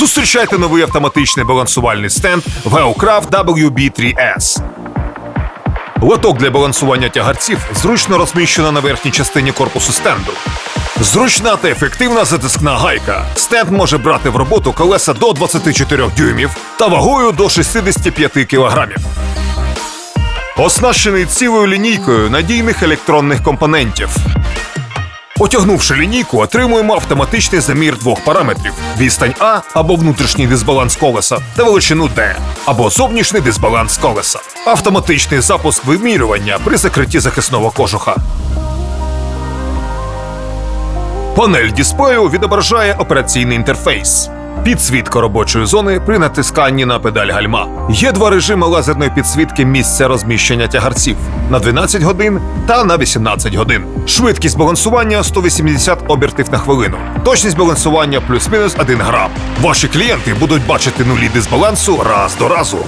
Зустрічайте новий автоматичний балансувальний стенд Geocraft WB3S. Лоток для балансування тягарців зручно розміщено на верхній частині корпусу стенду. Зручна та ефективна затискна гайка. Стенд може брати в роботу колеса до 24 дюймів та вагою до 65 кілограмів. Оснащений цілою лінійкою надійних електронних компонентів. Отягнувши лінійку, отримуємо автоматичний замір двох параметрів: відстань А або внутрішній дисбаланс колеса та величину Д, або зовнішній дисбаланс колеса. Автоматичний запуск вимірювання при закритті захисного кожуха. Панель дисплею відображає операційний інтерфейс. Підсвітка робочої зони при натисканні на педаль гальма. Є два режими лазерної підсвітки місця розміщення тягарців на 12 годин та на 18 годин. Швидкість балансування 180 обертів на хвилину. Точність балансування плюс-мінус 1 грам. Ваші клієнти будуть бачити нулі дисбалансу раз до разу.